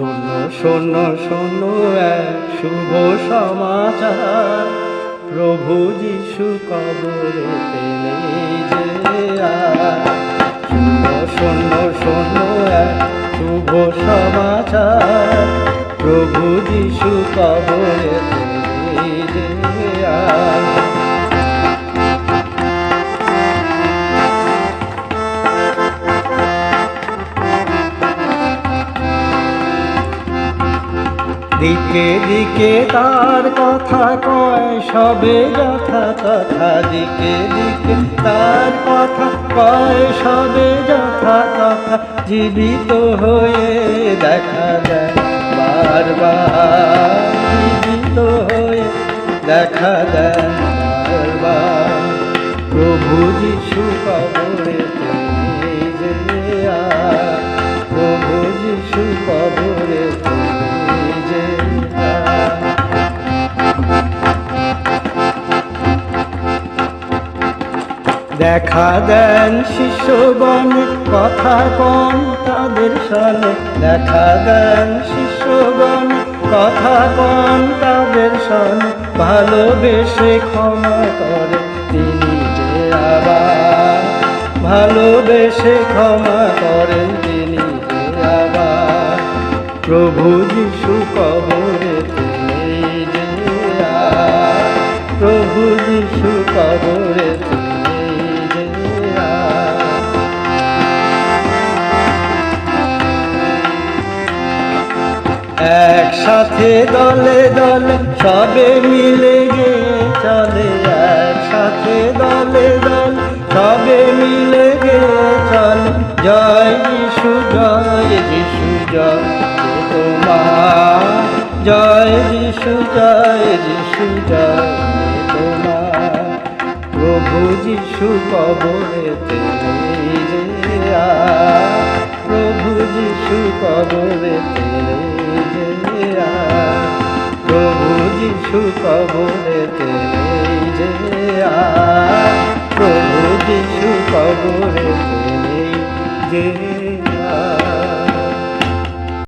শোনো শোনো শোনো, এক শুভ সমাচার প্রভু যিশু কবরে নেই যে। শোনো শোনো শোনো, এক শুভ সমাচার প্রভু যিশু কবরে দিকে দিকে তার কথা কয়, সবে যথা তথা। দিকে দিকে তার কথা কয়, সবে যথা তথা। জীবিত হয়ে দেখা দেয় বারবার। জীবিত হয়ে দেখা দেয় বারবার। প্রভু যিশু কবরে তুমি যে। প্রভু যিশু কবরে দেখা দেন শিষ্যগণ কথা কন তাদের সনে দেখা দেন শিষ্যগণ কথা কন তাদের সনে ভালোবেসে ক্ষমা করে তিনি যে আবার। ভালোবেসে ক্ষমা করেন তিনি যে আবার। প্রভু যিশু কবরে তিনি যে। প্রভু যিশু কবরে তুমি একসাথে দলে দলে সবে মিলে গে চলে একসাথে দলে দলে সবে মিলে গে চলে। জয় যিশু জয় যিশু, জয় তোমার জয় যিশু জয় যিশু, জয় তোমার প্রভু যিশু কবরেতে প্রভু যিশু কবরেতে যিশু কবরেতে নেই যে আয়। প্রভু যিশু কবরেতে নেই যে